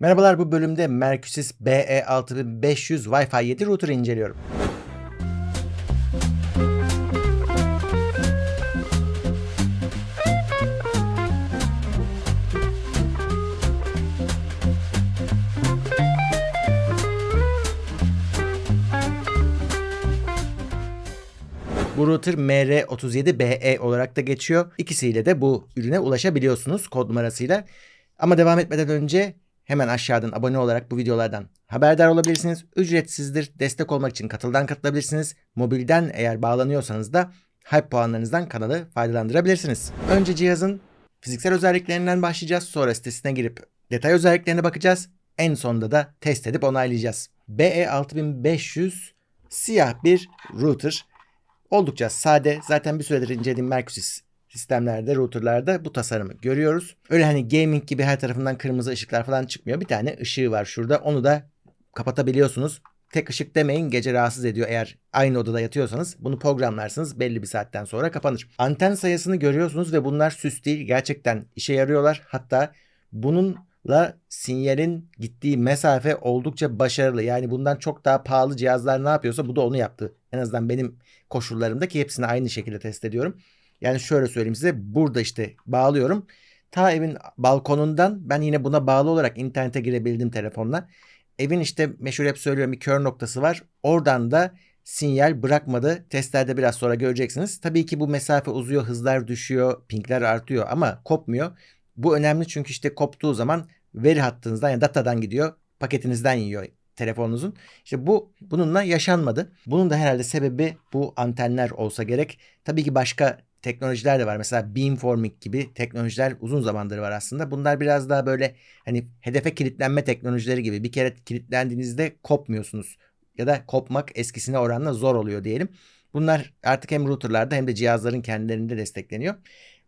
Merhabalar bu bölümde Mercusys BE6500 Wi-Fi 7 router inceliyorum. Bu router MR37BE olarak da geçiyor. İkisiyle de bu ürüne ulaşabiliyorsunuz kod numarasıyla. Ama devam etmeden önce hemen aşağıdan abone olarak bu videolardan haberdar olabilirsiniz. Ücretsizdir. Destek olmak için katıldan katılabilirsiniz. Mobilden eğer bağlanıyorsanız da Hype puanlarınızdan kanalı faydalandırabilirsiniz. Önce cihazın fiziksel özelliklerinden başlayacağız. Sonra sitesine girip detay özelliklerine bakacağız. En sonunda da test edip onaylayacağız. BE6500 siyah bir router. Oldukça sade. Zaten bir süredir incelediğim Mercusys sistemlerde, routerlarda bu tasarımı görüyoruz. Öyle hani gaming gibi her tarafından kırmızı ışıklar falan çıkmıyor. Bir tane ışığı var şurada. Onu da kapatabiliyorsunuz. Tek ışık demeyin gece rahatsız ediyor eğer aynı odada yatıyorsanız. Bunu programlarsınız belli bir saatten sonra kapanır. Anten sayısını görüyorsunuz ve bunlar süs değil. Gerçekten işe yarıyorlar. Hatta bununla sinyalin gittiği mesafe oldukça başarılı. Yani bundan çok daha pahalı cihazlar ne yapıyorsa bu da onu yaptı. En azından benim koşullarımda ki hepsini aynı şekilde test ediyorum. Yani şöyle söyleyeyim size burada işte bağlıyorum. Ta evin balkonundan ben yine buna bağlı olarak internete girebildim telefonla. Evin işte meşhur hep söylüyorum bir kör noktası var. Oradan da sinyal bırakmadı. Testlerde biraz sonra göreceksiniz. Tabii ki bu mesafe uzuyor, hızlar düşüyor, pingler artıyor ama kopmuyor. Bu önemli çünkü işte koptuğu zaman veri hattınızdan yani datadan gidiyor, paketinizden yiyor telefonunuzun. İşte bu bununla yaşanmadı. Bunun da herhalde sebebi bu antenler olsa gerek. Tabii ki başka teknolojiler de var. Mesela beamforming gibi teknolojiler uzun zamandır var aslında. Bunlar biraz daha böyle hani hedefe kilitlenme teknolojileri gibi. Bir kere kilitlendiğinizde kopmuyorsunuz. Ya da kopmak eskisine oranla zor oluyor diyelim. Bunlar artık hem routerlarda hem de cihazların kendilerinde destekleniyor.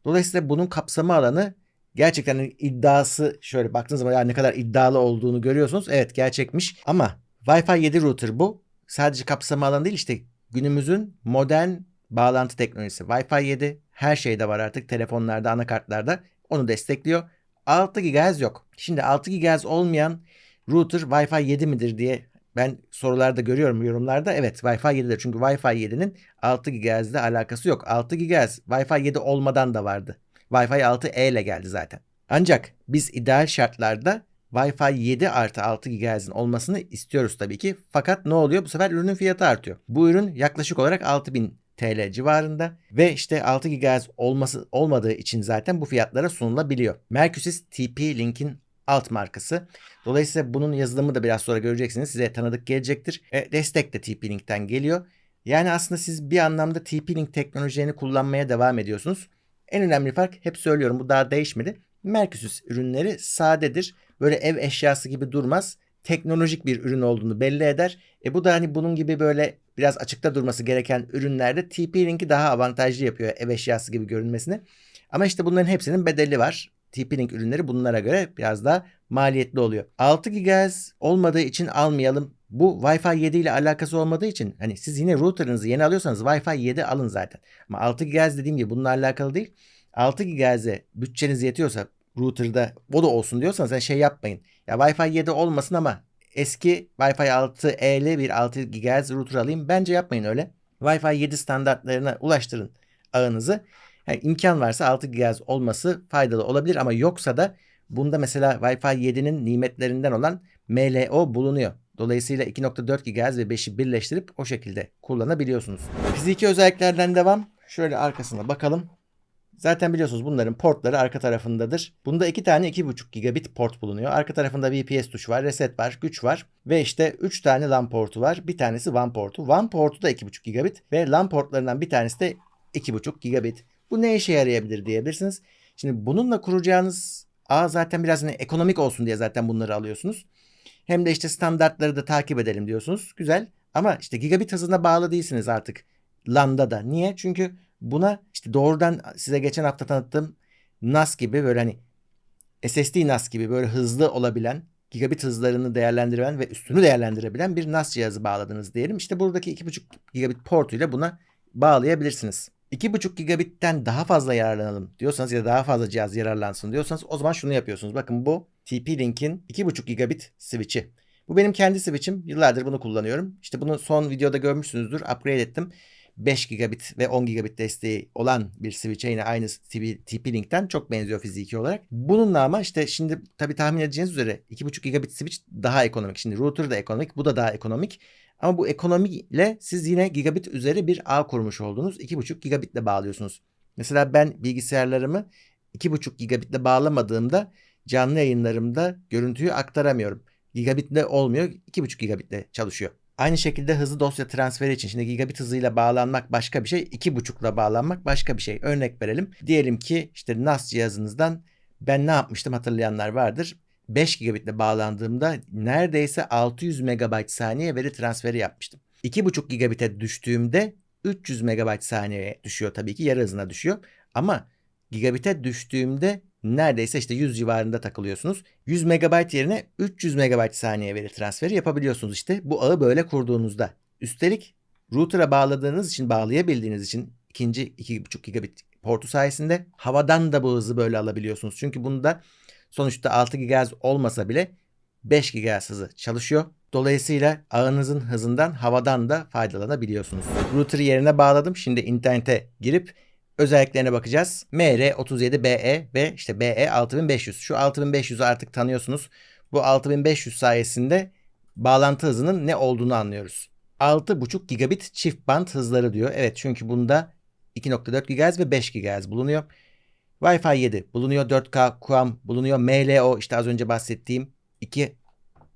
Dolayısıyla bunun kapsama alanı gerçekten iddiası şöyle baktığınız zaman yani ne kadar iddialı olduğunu görüyorsunuz. Evet gerçekmiş ama Wi-Fi 7 router bu. Sadece kapsama alanı değil işte günümüzün modern bağlantı teknolojisi. Wi-Fi 7 her şeyde var artık telefonlarda, anakartlarda. Onu destekliyor. 6 GHz yok. Şimdi 6 GHz olmayan router Wi-Fi 7 midir diye ben sorularda görüyorum yorumlarda. Evet Wi-Fi 7'dir. Çünkü Wi-Fi 7'nin 6 GHz ile alakası yok. 6 GHz Wi-Fi 7 olmadan da vardı. Wi-Fi 6E ile geldi zaten. Ancak biz ideal şartlarda Wi-Fi 7 artı 6 GHz'in olmasını istiyoruz tabii ki. Fakat ne oluyor? Bu sefer ürünün fiyatı artıyor. Bu ürün yaklaşık olarak 6000 TL civarında ve işte 6 GHz olması olmadığı için zaten bu fiyatlara sunulabiliyor. Mercusys TP-Link'in alt markası. Dolayısıyla bunun yazılımı da biraz sonra göreceksiniz. Size tanıdık gelecektir. E, destek de TP-Link'ten geliyor. Yani aslında siz bir anlamda TP-Link teknolojilerini kullanmaya devam ediyorsunuz. En önemli fark hep söylüyorum bu daha değişmedi. Mercusys ürünleri sadedir. Böyle ev eşyası gibi durmaz. Teknolojik bir ürün olduğunu belli eder. E bu da hani bunun gibi böyle biraz açıkta durması gereken ürünlerde TP-Link'i daha avantajlı yapıyor ev eşyası gibi görünmesini. Ama işte bunların hepsinin bedeli var. TP-Link ürünleri bunlara göre biraz daha maliyetli oluyor. 6 GHz olmadığı için almayalım. Bu Wi-Fi 7 ile alakası olmadığı için hani siz yine router'ınızı yeni alıyorsanız Wi-Fi 7 alın zaten. Ama 6 GHz dediğim gibi bununla alakalı değil. 6 GHz'e bütçeniz yetiyorsa router'da o da olsun diyorsanız yani şey yapmayın. Ya Wi-Fi 7 olmasın ama eski Wi-Fi 6E'li bir 6 GHz router alayım. Bence yapmayın öyle. Wi-Fi 7 standartlarına ulaştırın ağınızı. Yani imkan varsa 6 GHz olması faydalı olabilir ama yoksa da bunda mesela Wi-Fi 7'nin nimetlerinden olan MLO bulunuyor. Dolayısıyla 2.4 GHz ve 5'i birleştirip o şekilde kullanabiliyorsunuz. Fiziki özelliklerden devam. Şöyle arkasına bakalım. Zaten biliyorsunuz bunların portları arka tarafındadır. Bunda iki tane 2.5 gigabit port bulunuyor. Arka tarafında VPS tuşu var, reset var, güç var ve işte 3 tane LAN portu var. Bir tanesi WAN portu. WAN portu da 2.5 gigabit ve LAN portlarından bir tanesi de 2.5 gigabit. Bu ne işe yarayabilir diyebilirsiniz. Şimdi bununla kuracağınız ağ zaten biraz hani ekonomik olsun diye zaten bunları alıyorsunuz. Hem de işte standartları da takip edelim diyorsunuz. Güzel. Ama işte gigabit hızına bağlı değilsiniz artık LAN'da da. Niye? Çünkü buna işte doğrudan size geçen hafta tanıttığım NAS gibi böyle hani SSD NAS gibi böyle hızlı olabilen gigabit hızlarını değerlendirebilen ve üstünü değerlendirebilen bir NAS cihazı bağladınız diyelim. İşte buradaki 2.5 gigabit portuyla buna bağlayabilirsiniz. 2.5 gigabitten daha fazla yararlanalım diyorsanız ya da daha fazla cihaz yararlansın diyorsanız o zaman şunu yapıyorsunuz. Bakın bu TP-Link'in 2.5 gigabit switch'i. Bu benim kendi switch'im. Yıllardır bunu kullanıyorum. İşte bunu son videoda görmüşsünüzdür. Upgrade ettim. 5 gigabit ve 10 gigabit desteği olan bir switch'e yine aynı TP-Link'ten çok benziyor fiziki olarak. Bununla ama işte şimdi tabii tahmin edeceğiniz üzere 2.5 gigabit switch daha ekonomik. Şimdi router da ekonomik, bu da daha ekonomik. Ama bu ekonomiyle siz yine gigabit üzeri bir ağ kurmuş oldunuz. 2.5 gigabitle bağlıyorsunuz. Mesela ben bilgisayarlarımı 2.5 gigabitle bağlamadığımda canlı yayınlarımda görüntüyü aktaramıyorum. Gigabitle olmuyor, 2.5 gigabitle çalışıyor. Aynı şekilde hızlı dosya transferi için şimdi gigabit hızıyla bağlanmak başka bir şey, 2.5'la bağlanmak başka bir şey. Örnek verelim. Diyelim ki işte NAS cihazınızdan ben ne yapmıştım hatırlayanlar vardır. 5 gigabitle bağlandığımda neredeyse 600 megabayt saniye veri transferi yapmıştım. 2.5 gigabite düştüğümde 300 megabayt saniyeye düşüyor tabii ki yarı hızına düşüyor. Ama gigabite düştüğümde neredeyse işte 100 civarında takılıyorsunuz. 100 megabayt yerine 300 megabayt saniye veri transferi yapabiliyorsunuz işte bu ağı böyle kurduğunuzda. Üstelik router'a bağladığınız için bağlayabildiğiniz için ikinci 2.5 gigabit portu sayesinde havadan da bu hızı böyle alabiliyorsunuz. Çünkü bunda sonuçta 6 GHz olmasa bile 5 GHz hızı çalışıyor. Dolayısıyla ağınızın hızından havadan da faydalanabiliyorsunuz. Router'ı yerine bağladım. Şimdi internete girip özelliklerine bakacağız. MR37BE ve işte BE 6500. Şu 6500'ü artık tanıyorsunuz. Bu 6500 sayesinde bağlantı hızının ne olduğunu anlıyoruz. 6.5 gigabit çift band hızları diyor. Evet çünkü bunda 2.4 GHz ve 5 GHz bulunuyor. Wi-Fi 7 bulunuyor. 4K QAM bulunuyor. MLO işte az önce bahsettiğim iki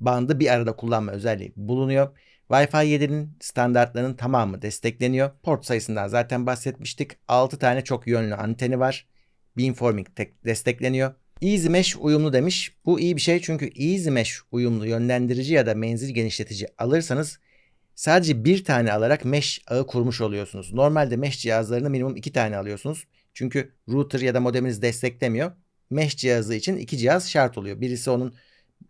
bandı bir arada kullanma özelliği bulunuyor. Wi-Fi 7'nin standartlarının tamamı destekleniyor. Port sayısından zaten bahsetmiştik. 6 tane çok yönlü anteni var. Beamforming destekleniyor. Easy Mesh uyumlu demiş. Bu iyi bir şey çünkü Easy Mesh uyumlu yönlendirici ya da menzil genişletici alırsanız sadece bir tane alarak mesh ağı kurmuş oluyorsunuz. Normalde mesh cihazlarını minimum iki tane alıyorsunuz. Çünkü router ya da modeminiz desteklemiyor. Mesh cihazı için iki cihaz şart oluyor. Birisi onun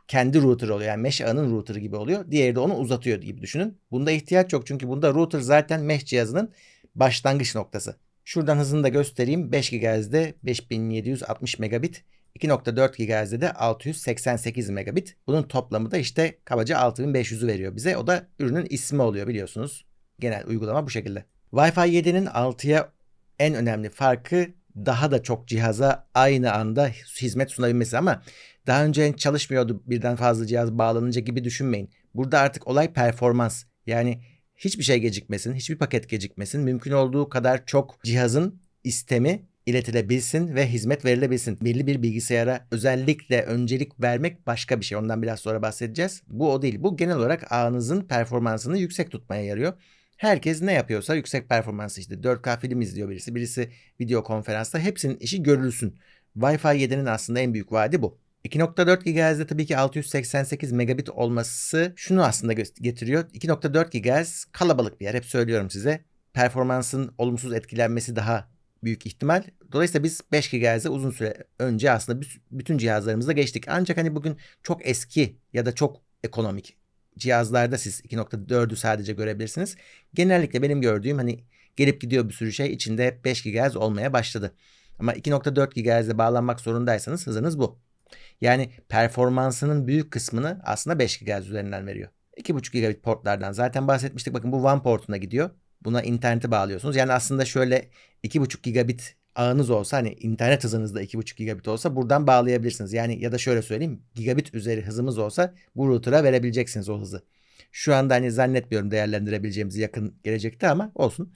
kendi router oluyor. Yani mesh ağının router'ı gibi oluyor. Diğeri de onu uzatıyor gibi düşünün. Bunda ihtiyaç yok çünkü bunda router zaten mesh cihazının başlangıç noktası. Şuradan hızını da göstereyim. 5 GHz'de 5760 megabit. 2.4 GHz'de de 688 megabit. Bunun toplamı da işte kabaca 6500'ü veriyor bize. O da ürünün ismi oluyor biliyorsunuz. Genel uygulama bu şekilde. Wi-Fi 7'nin 6'ya en önemli farkı daha da çok cihaza aynı anda hizmet sunabilmesi ama daha önce çalışmıyordu birden fazla cihaz bağlanınca gibi düşünmeyin. Burada artık olay performans. Yani hiçbir şey gecikmesin, hiçbir paket gecikmesin. Mümkün olduğu kadar çok cihazın istemi iletilebilsin ve hizmet verilebilsin. Belli bir bilgisayara özellikle öncelik vermek başka bir şey. Ondan biraz sonra bahsedeceğiz. Bu o değil. Bu genel olarak ağınızın performansını yüksek tutmaya yarıyor. Herkes ne yapıyorsa yüksek performans işte 4K film izliyor birisi, birisi video konferansta hepsinin işi görülsün. Wi-Fi 7'nin aslında en büyük vaadi bu. 2.4 GHz'de tabii ki 688 megabit olması şunu aslında getiriyor. 2.4 GHz kalabalık bir yer. Hep söylüyorum size. Performansın olumsuz etkilenmesi daha büyük ihtimal. Dolayısıyla biz 5 GHz'e uzun süre önce aslında bütün cihazlarımızda geçtik. Ancak hani bugün çok eski ya da çok ekonomik cihazlarda siz 2.4'ü sadece görebilirsiniz. Genellikle benim gördüğüm hani gelip gidiyor bir sürü şey içinde 5 GHz olmaya başladı. Ama 2.4 GHz'e bağlanmak zorundaysanız hızınız bu. Yani performansının büyük kısmını aslında 5 GHz üzerinden veriyor. 2.5 gigabit portlardan zaten bahsetmiştik. Bakın bu WAN portuna gidiyor. Buna interneti bağlıyorsunuz. Yani aslında şöyle 2.5 gigabit ağınız olsa hani internet hızınız da 2.5 gigabit olsa buradan bağlayabilirsiniz. Yani ya da şöyle söyleyeyim gigabit üzeri hızımız olsa bu router'a verebileceksiniz o hızı. Şu anda hani zannetmiyorum değerlendirebileceğimizi yakın gelecekte ama olsun.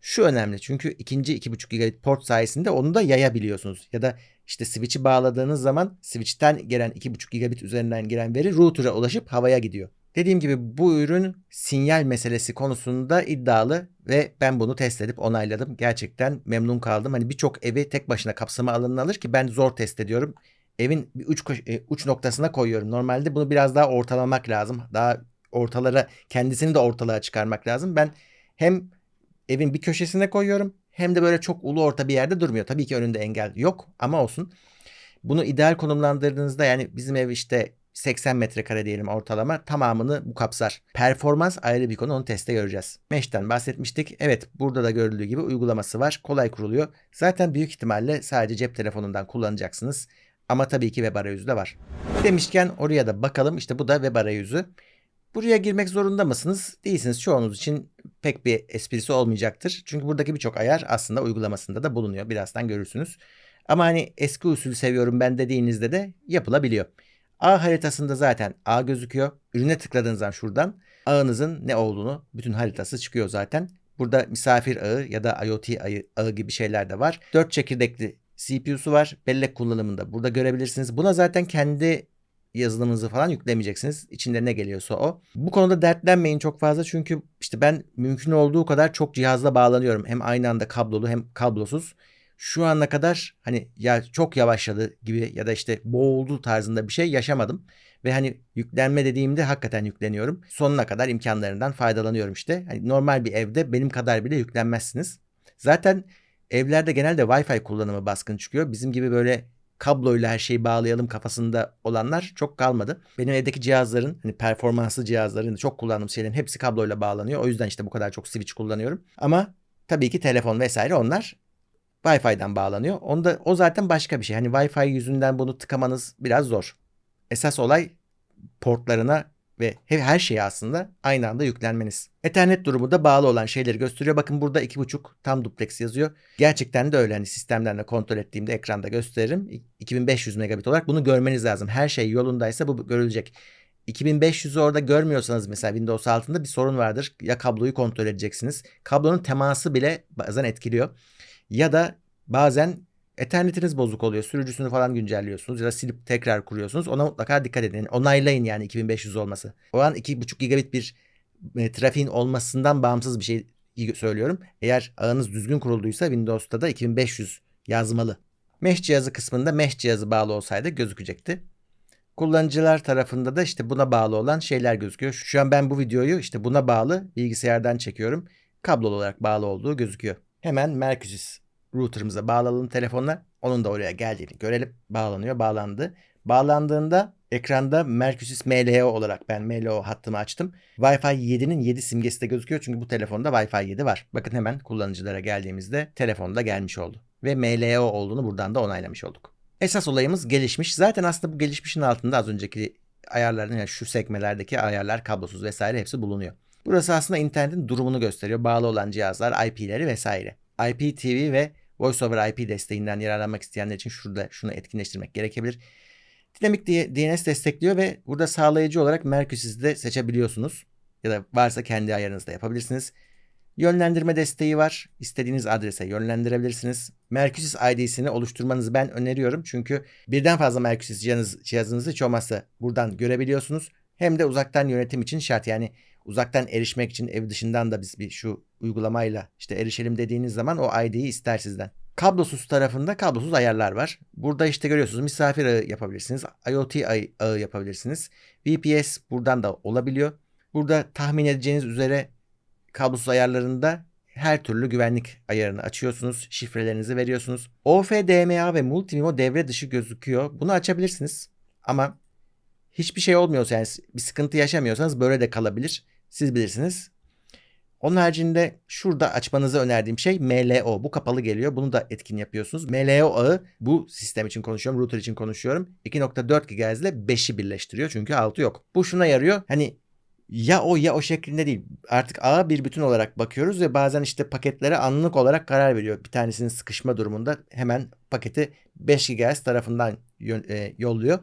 Şu önemli çünkü ikinci 2.5 gigabit port sayesinde onu da yayabiliyorsunuz. Ya da işte switch'i bağladığınız zaman switch'ten gelen 2.5 gigabit üzerinden gelen veri router'a ulaşıp havaya gidiyor. Dediğim gibi bu ürün sinyal meselesi konusunda iddialı ve ben bunu test edip onayladım. Gerçekten memnun kaldım. Hani birçok evi tek başına kapsama alanına alır ki ben zor test ediyorum. Evin bir uç, e, uç noktasına koyuyorum. Normalde bunu biraz daha ortalamak lazım. Daha ortalara kendisini de ortalığa çıkarmak lazım. Ben hem evin bir köşesine koyuyorum hem de böyle çok ulu orta bir yerde durmuyor. Tabii ki önünde engel yok ama olsun. Bunu ideal konumlandırdığınızda yani bizim ev işte 80 metrekare diyelim ortalama tamamını bu kapsar. Performans ayrı bir konu onu testte göreceğiz. Mesh'ten bahsetmiştik. Evet burada da görüldüğü gibi uygulaması var. Kolay kuruluyor. Zaten büyük ihtimalle sadece cep telefonundan kullanacaksınız. Ama tabii ki web arayüzü de var. Demişken oraya da bakalım. İşte bu da web arayüzü. Buraya girmek zorunda mısınız? Değilsiniz. Çoğunuz için pek bir esprisi olmayacaktır. Çünkü buradaki birçok ayar aslında uygulamasında da bulunuyor. Birazdan görürsünüz. Ama hani eski usulü seviyorum ben dediğinizde de yapılabiliyor. Ağ haritasında zaten ağ gözüküyor. Ürüne tıkladığınız zaman şuradan ağınızın ne olduğunu bütün haritası çıkıyor zaten. Burada misafir ağı ya da IoT ağı gibi şeyler de var. 4 çekirdekli CPU'su var. Bellek kullanımında burada görebilirsiniz. Buna zaten kendi yazılımınızı falan yüklemeyeceksiniz. İçinde ne geliyorsa o. Bu konuda dertlenmeyin çok fazla çünkü işte ben mümkün olduğu kadar çok cihazla bağlanıyorum. Hem aynı anda kablolu hem kablosuz. Şu ana kadar hani ya çok yavaşladı gibi ya da işte boğuldu tarzında bir şey yaşamadım. Ve hani yüklenme dediğimde hakikaten yükleniyorum. Sonuna kadar imkanlarından faydalanıyorum işte. Hani normal bir evde benim kadar bile yüklenmezsiniz. Zaten evlerde genelde Wi-Fi kullanımı baskın çıkıyor. Bizim gibi böyle kabloyla her şeyi bağlayalım kafasında olanlar çok kalmadı. Benim evdeki cihazların hani performanslı cihazların çok kullandığım şeylerin hepsi kabloyla bağlanıyor. O yüzden işte bu kadar çok switch kullanıyorum. Ama tabii ki telefon vesaire onlar Wi-Fi'den bağlanıyor. Onda o zaten başka bir şey. Hani Wi-Fi yüzünden bunu tıkamanız biraz zor. Esas olay portlarına ve her şeye aslında aynı anda yüklenmeniz. Ethernet durumu da bağlı olan şeyleri gösteriyor. Bakın burada 2.5 tam duplex yazıyor. Gerçekten de öyle hani sistemden de kontrol ettiğimde ekranda gösteririm. 2500 megabit olarak bunu görmeniz lazım. Her şey yolundaysa bu görülecek. 2500'ü orada görmüyorsanız mesela Windows altında bir sorun vardır. Ya kabloyu kontrol edeceksiniz. Kablonun teması bile bazen etkiliyor. Ya da bazen Ethernet'iniz bozuk oluyor. Sürücüsünü falan güncelliyorsunuz ya da silip tekrar kuruyorsunuz. Ona mutlaka dikkat edin. onaylayın yani 2500 olması. O an 2.5 gigabit bir e, trafiğin olmasından bağımsız bir şey söylüyorum. Eğer ağınız düzgün kurulduysa Windows'ta da 2500 yazmalı. Mesh cihazı kısmında mesh cihazı bağlı olsaydı gözükecekti. Kullanıcılar tarafında da işte buna bağlı olan şeyler gözüküyor. Şu an ben bu videoyu işte buna bağlı bilgisayardan çekiyorum. Kablolu olarak bağlı olduğu gözüküyor. Hemen Mercusys router'ımıza bağlanalım telefonla. Onun da oraya geldiğini görelim. Bağlanıyor. Bağlandı. Bağlandığında ekranda Mercusys MLO olarak ben MLO hattımı açtım. Wi-Fi 7'nin 7 simgesi de gözüküyor çünkü bu telefonda Wi-Fi 7 var. Bakın hemen kullanıcılara geldiğimizde telefonda gelmiş oldu. Ve MLO olduğunu buradan da onaylamış olduk. Esas olayımız gelişmiş. Zaten aslında bu gelişmişin altında az önceki ayarların yani şu sekmelerdeki ayarlar kablosuz vesaire hepsi bulunuyor. Burası aslında internetin durumunu gösteriyor. Bağlı olan cihazlar, IP'leri vesaire. IPTV ve Voice over IP desteğinden yararlanmak isteyenler için şurada şunu etkinleştirmek gerekebilir. Dinamik DNS destekliyor ve burada sağlayıcı olarak Mercusys'i de seçebiliyorsunuz. Ya da varsa kendi ayarınızda yapabilirsiniz. Yönlendirme desteği var. İstediğiniz adrese yönlendirebilirsiniz. Mercusys ID'sini oluşturmanızı ben öneriyorum. Çünkü birden fazla Mercusys cihazınız, cihazınızı hiç olmazsa buradan görebiliyorsunuz. Hem de uzaktan yönetim için şart. Yani uzaktan erişmek için ev dışından da biz bir şu uygulamayla işte erişelim dediğiniz zaman o ID'yi ister sizden. Kablosuz tarafında kablosuz ayarlar var. Burada işte görüyorsunuz misafir ağı yapabilirsiniz. IoT ağı yapabilirsiniz. VPS buradan da olabiliyor. Burada tahmin edeceğiniz üzere kablosuz ayarlarında her türlü güvenlik ayarını açıyorsunuz. Şifrelerinizi veriyorsunuz. OFDMA ve Multimimo devre dışı gözüküyor. Bunu açabilirsiniz. Ama hiçbir şey olmuyorsa yani bir sıkıntı yaşamıyorsanız böyle de kalabilir. Siz bilirsiniz. Onun haricinde şurada açmanızı önerdiğim şey MLO. Bu kapalı geliyor. Bunu da etkin yapıyorsunuz. MLO ağı bu sistem için konuşuyorum. Router için konuşuyorum. 2.4 GHz ile 5'i birleştiriyor. Çünkü 6 yok. Bu şuna yarıyor. Hani ya o ya o şeklinde değil. Artık ağa bir bütün olarak bakıyoruz ve bazen işte paketlere anlık olarak karar veriyor. Bir tanesinin sıkışma durumunda hemen paketi 5 GHz tarafından e, yolluyor.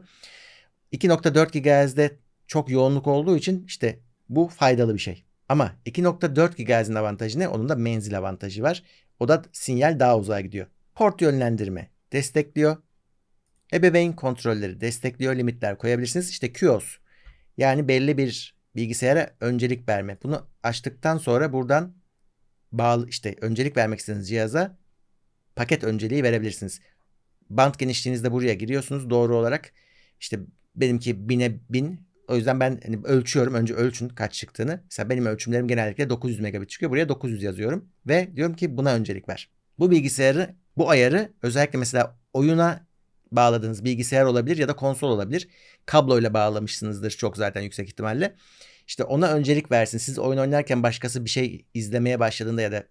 2.4 GHz'de çok yoğunluk olduğu için işte bu faydalı bir şey. Ama 2.4 GHz'in avantajı ne? Onun da menzil avantajı var. O da sinyal daha uzağa gidiyor. Port yönlendirme destekliyor. Ebeveyn kontrolleri destekliyor. Limitler koyabilirsiniz. İşte QoS yani belli bir bilgisayara öncelik verme. Bunu açtıktan sonra buradan bağlı işte öncelik vermek istediğiniz cihaza paket önceliği verebilirsiniz. Band genişliğinizde buraya giriyorsunuz doğru olarak. İşte benimki 1000'e 1000 o yüzden ben hani ölçüyorum. Önce ölçün kaç çıktığını. Mesela benim ölçümlerim genellikle 900 megabit çıkıyor. Buraya 900 yazıyorum. Ve diyorum ki buna öncelik ver. Bu bilgisayarı, bu ayarı özellikle mesela oyuna bağladığınız bilgisayar olabilir ya da konsol olabilir. Kabloyla bağlamışsınızdır çok zaten yüksek ihtimalle. İşte ona öncelik versin. Siz oyun oynarken başkası bir şey izlemeye başladığında ya da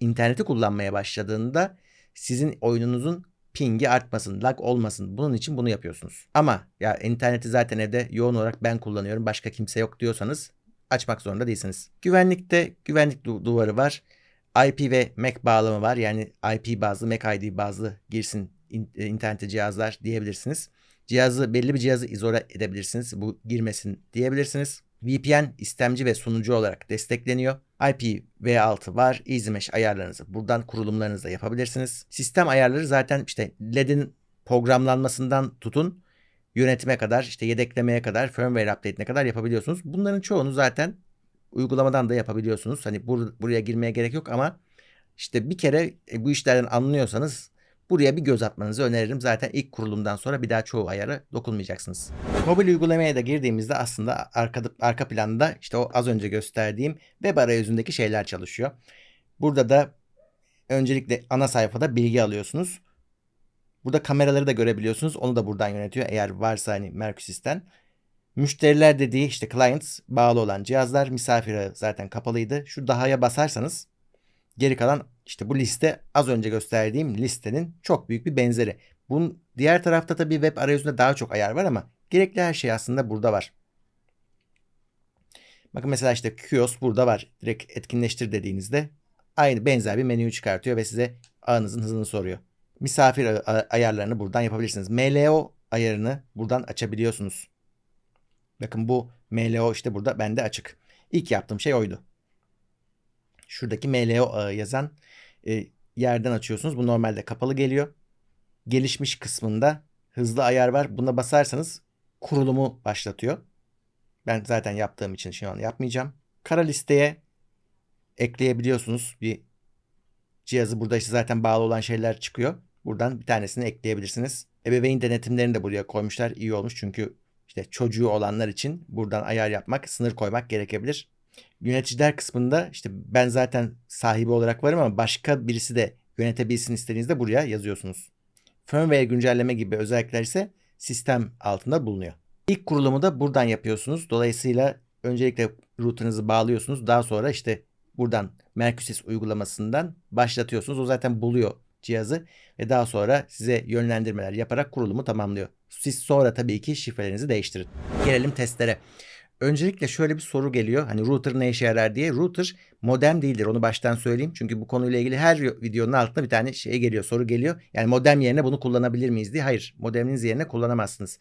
interneti kullanmaya başladığında sizin oyununuzun pingi artmasın, lag olmasın. Bunun için bunu yapıyorsunuz. Ama ya interneti zaten evde yoğun olarak ben kullanıyorum. Başka kimse yok diyorsanız açmak zorunda değilsiniz. Güvenlikte güvenlik du- duvarı var. IP ve MAC bağlamı var. Yani IP bazlı, MAC ID bazlı girsin in- e, internete cihazlar diyebilirsiniz. Cihazı belli bir cihazı izole edebilirsiniz. Bu girmesin diyebilirsiniz. VPN istemci ve sunucu olarak destekleniyor. IPv6 var. EasyMesh ayarlarınızı buradan kurulumlarınızı da yapabilirsiniz. Sistem ayarları zaten işte LED'in programlanmasından tutun yönetime kadar işte yedeklemeye kadar firmware update'ine kadar yapabiliyorsunuz. Bunların çoğunu zaten uygulamadan da yapabiliyorsunuz. Hani bur- buraya girmeye gerek yok ama işte bir kere e, bu işlerden anlıyorsanız buraya bir göz atmanızı öneririm. Zaten ilk kurulumdan sonra bir daha çoğu ayarı dokunmayacaksınız. Mobil uygulamaya da girdiğimizde aslında arka, arka planda işte o az önce gösterdiğim web arayüzündeki şeyler çalışıyor. Burada da öncelikle ana sayfada bilgi alıyorsunuz. Burada kameraları da görebiliyorsunuz. Onu da buradan yönetiyor eğer varsa hani Mercusis'ten. Müşteriler dediği işte clients bağlı olan cihazlar misafir ağı zaten kapalıydı. Şu daha'ya basarsanız geri kalan işte bu liste az önce gösterdiğim listenin çok büyük bir benzeri. Bunun diğer tarafta tabii web arayüzünde daha çok ayar var ama gerekli her şey aslında burada var. Bakın mesela işte QoS burada var. Direkt etkinleştir dediğinizde aynı benzer bir menüyü çıkartıyor ve size ağınızın hızını soruyor. Misafir ayarlarını buradan yapabilirsiniz. MLO ayarını buradan açabiliyorsunuz. Bakın bu MLO işte burada bende açık. İlk yaptığım şey oydu. Şuradaki MLO yazan e, yerden açıyorsunuz. Bu normalde kapalı geliyor. Gelişmiş kısmında hızlı ayar var. Buna basarsanız kurulumu başlatıyor. Ben zaten yaptığım için şu an yapmayacağım. Kara listeye ekleyebiliyorsunuz. Bir cihazı burada işte zaten bağlı olan şeyler çıkıyor. Buradan bir tanesini ekleyebilirsiniz. Ebeveyn denetimlerini de buraya koymuşlar. İyi olmuş çünkü işte çocuğu olanlar için buradan ayar yapmak, sınır koymak gerekebilir. Yöneticiler kısmında işte ben zaten sahibi olarak varım ama başka birisi de yönetebilsin istediğinizde buraya yazıyorsunuz. Firmware güncelleme gibi özellikler ise sistem altında bulunuyor. İlk kurulumu da buradan yapıyorsunuz. Dolayısıyla öncelikle router'ınızı bağlıyorsunuz. Daha sonra işte buradan Mercusys uygulamasından başlatıyorsunuz. O zaten buluyor cihazı ve daha sonra size yönlendirmeler yaparak kurulumu tamamlıyor. Siz sonra tabii ki şifrelerinizi değiştirin. Gelelim testlere. Öncelikle şöyle bir soru geliyor. Hani router ne işe yarar diye. Router modem değildir. Onu baştan söyleyeyim. Çünkü bu konuyla ilgili her videonun altında bir tane şey geliyor. Soru geliyor. Yani modem yerine bunu kullanabilir miyiz diye. Hayır. Modeminiz yerine kullanamazsınız.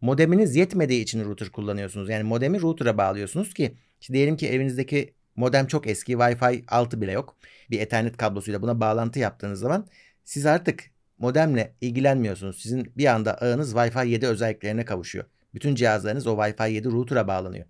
Modeminiz yetmediği için router kullanıyorsunuz. Yani modemi router'a bağlıyorsunuz ki işte diyelim ki evinizdeki modem çok eski. Wi-Fi 6 bile yok. Bir ethernet kablosuyla buna bağlantı yaptığınız zaman siz artık modemle ilgilenmiyorsunuz. Sizin bir anda ağınız Wi-Fi 7 özelliklerine kavuşuyor. Bütün cihazlarınız o Wi-Fi 7 router'a bağlanıyor.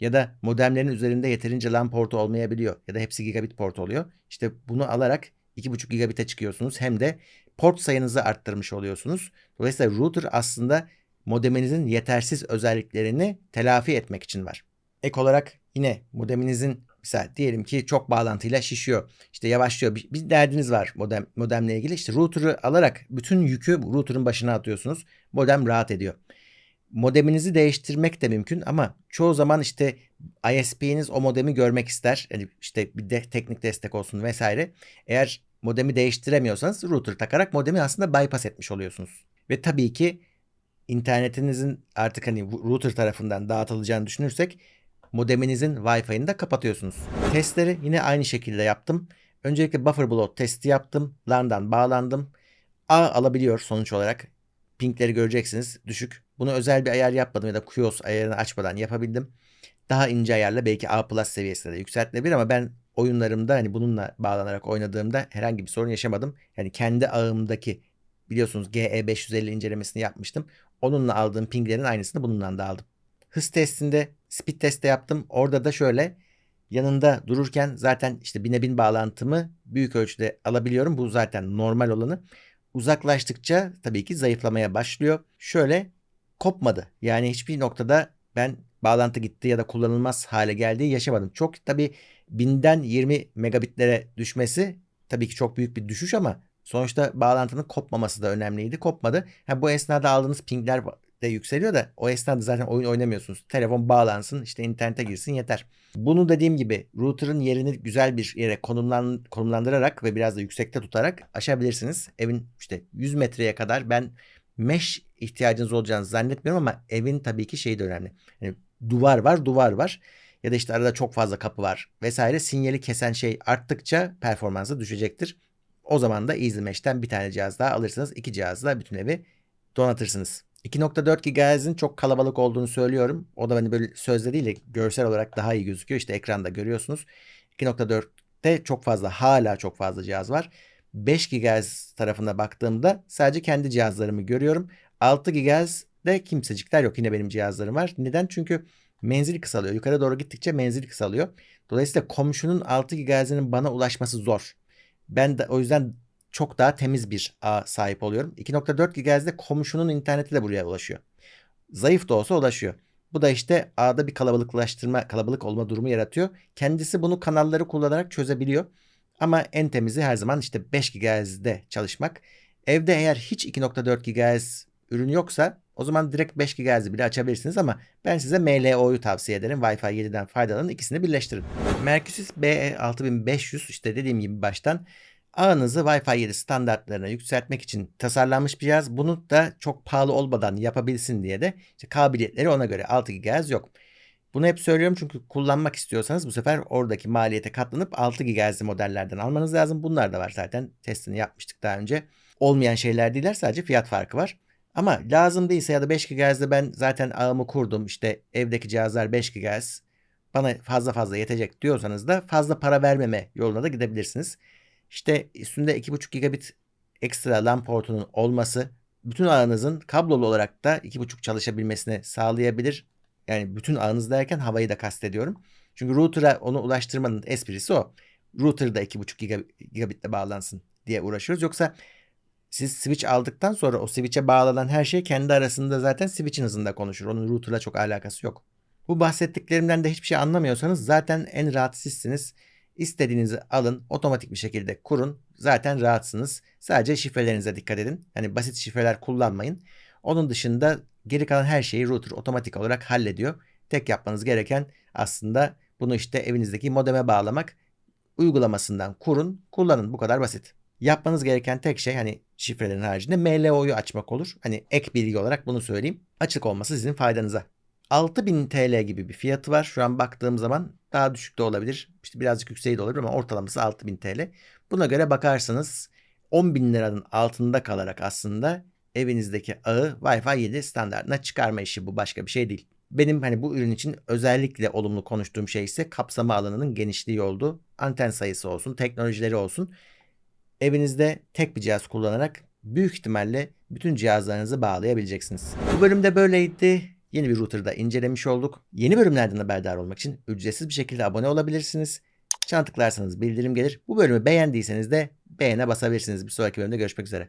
Ya da modemlerin üzerinde yeterince LAN portu olmayabiliyor. Ya da hepsi gigabit port oluyor. İşte bunu alarak 2.5 gigabit'e çıkıyorsunuz. Hem de port sayınızı arttırmış oluyorsunuz. Dolayısıyla router aslında modeminizin yetersiz özelliklerini telafi etmek için var. Ek olarak yine modeminizin mesela diyelim ki çok bağlantıyla şişiyor. İşte yavaşlıyor. Bir, bir derdiniz var modem modemle ilgili. İşte router'ı alarak bütün yükü router'ın başına atıyorsunuz. Modem rahat ediyor. Modeminizi değiştirmek de mümkün ama çoğu zaman işte ISP'niz o modemi görmek ister. Yani işte bir de teknik destek olsun vesaire. Eğer modemi değiştiremiyorsanız router takarak modemi aslında bypass etmiş oluyorsunuz. Ve tabii ki internetinizin artık hani router tarafından dağıtılacağını düşünürsek modeminizin Wi-Fi'ini de kapatıyorsunuz. Testleri yine aynı şekilde yaptım. Öncelikle buffer bloat testi yaptım. LAN'dan bağlandım. A alabiliyor sonuç olarak. Pingleri göreceksiniz düşük. Bunu özel bir ayar yapmadım ya da QoS ayarını açmadan yapabildim. Daha ince ayarla belki A plus seviyesine de yükseltilebilir ama ben oyunlarımda hani bununla bağlanarak oynadığımda herhangi bir sorun yaşamadım. Yani kendi ağımdaki biliyorsunuz GE550 incelemesini yapmıştım. Onunla aldığım pinglerin aynısını bununla da aldım. Hız testinde speed test de yaptım. Orada da şöyle yanında dururken zaten işte bine bin bağlantımı büyük ölçüde alabiliyorum. Bu zaten normal olanı. Uzaklaştıkça tabii ki zayıflamaya başlıyor. Şöyle kopmadı. Yani hiçbir noktada ben bağlantı gitti ya da kullanılmaz hale geldiği yaşamadım. Çok tabii binden 20 megabitlere düşmesi tabii ki çok büyük bir düşüş ama Sonuçta bağlantının kopmaması da önemliydi. Kopmadı. Ha, bu esnada aldığınız pingler de yükseliyor da o esnada zaten oyun oynamıyorsunuz. Telefon bağlansın işte internete girsin yeter. Bunu dediğim gibi router'ın yerini güzel bir yere konumlan, konumlandırarak ve biraz da yüksekte tutarak aşabilirsiniz. Evin işte 100 metreye kadar ben mesh ihtiyacınız olacağını zannetmiyorum ama evin tabii ki şeyi de önemli. Yani duvar var duvar var ya da işte arada çok fazla kapı var vesaire sinyali kesen şey arttıkça performansı düşecektir. O zaman da Easy Mesh'ten bir tane cihaz daha alırsınız. iki cihazla bütün evi donatırsınız. 2.4 GHz'in çok kalabalık olduğunu söylüyorum. O da hani böyle sözde değil de görsel olarak daha iyi gözüküyor. İşte ekranda görüyorsunuz. 2.4'te çok fazla hala çok fazla cihaz var. 5 GHz tarafına baktığımda sadece kendi cihazlarımı görüyorum. 6 GHz'de kimsecikler yok. Yine benim cihazlarım var. Neden? Çünkü menzil kısalıyor. Yukarı doğru gittikçe menzil kısalıyor. Dolayısıyla komşunun 6 GHz'inin bana ulaşması zor. Ben de o yüzden çok daha temiz bir ağ sahip oluyorum. 2.4 GHz'de komşunun interneti de buraya ulaşıyor. Zayıf da olsa ulaşıyor. Bu da işte ağda bir kalabalıklaştırma, kalabalık olma durumu yaratıyor. Kendisi bunu kanalları kullanarak çözebiliyor. Ama en temizi her zaman işte 5 GHz'de çalışmak. Evde eğer hiç 2.4 GHz ürün yoksa o zaman direkt 5 GHz'i bile açabilirsiniz ama ben size MLO'yu tavsiye ederim. Wi-Fi 7'den faydalanın ikisini birleştirin. Mercusys BE6500 işte dediğim gibi baştan ağınızı Wi-Fi 7 standartlarına yükseltmek için tasarlanmış bir cihaz. Bunu da çok pahalı olmadan yapabilsin diye de işte kabiliyetleri ona göre 6 GHz yok. Bunu hep söylüyorum çünkü kullanmak istiyorsanız bu sefer oradaki maliyete katlanıp 6 GHz modellerden almanız lazım. Bunlar da var zaten. Testini yapmıştık daha önce. Olmayan şeyler değiller sadece fiyat farkı var. Ama lazım değilse ya da 5 GHz'de ben zaten ağımı kurdum. İşte evdeki cihazlar 5 GHz. Bana fazla fazla yetecek diyorsanız da fazla para vermeme yoluna da gidebilirsiniz. İşte üstünde 2.5 gigabit ekstra LAN portunun olması bütün ağınızın kablolu olarak da 2.5 çalışabilmesini sağlayabilir. Yani bütün ağınız derken havayı da kastediyorum. Çünkü router'a onu ulaştırmanın esprisi o. Router da 2.5 gigabitle bağlansın diye uğraşıyoruz. Yoksa siz switch aldıktan sonra o switch'e bağlanan her şey kendi arasında zaten switch'in hızında konuşur. Onun router'la çok alakası yok. Bu bahsettiklerimden de hiçbir şey anlamıyorsanız zaten en rahat sizsiniz. İstediğinizi alın, otomatik bir şekilde kurun. Zaten rahatsınız. Sadece şifrelerinize dikkat edin. Yani basit şifreler kullanmayın. Onun dışında geri kalan her şeyi router otomatik olarak hallediyor. Tek yapmanız gereken aslında bunu işte evinizdeki modeme bağlamak. Uygulamasından kurun, kullanın. Bu kadar basit. Yapmanız gereken tek şey hani şifrelerin haricinde MLO'yu açmak olur. Hani ek bilgi olarak bunu söyleyeyim. Açık olması sizin faydanıza. 6000 TL gibi bir fiyatı var. Şu an baktığım zaman daha düşük de olabilir. İşte birazcık yükseği de olabilir ama ortalaması 6000 TL. Buna göre bakarsanız 10.000 liranın altında kalarak aslında evinizdeki ağı Wi-Fi 7 standartına çıkarma işi bu başka bir şey değil. Benim hani bu ürün için özellikle olumlu konuştuğum şey ise kapsama alanının genişliği oldu. Anten sayısı olsun, teknolojileri olsun. Evinizde tek bir cihaz kullanarak büyük ihtimalle bütün cihazlarınızı bağlayabileceksiniz. Bu bölümde böyleydi. Yeni bir router'da incelemiş olduk. Yeni bölümlerden haberdar olmak için ücretsiz bir şekilde abone olabilirsiniz. Çana tıklarsanız bildirim gelir. Bu bölümü beğendiyseniz de beğene basabilirsiniz. Bir sonraki bölümde görüşmek üzere.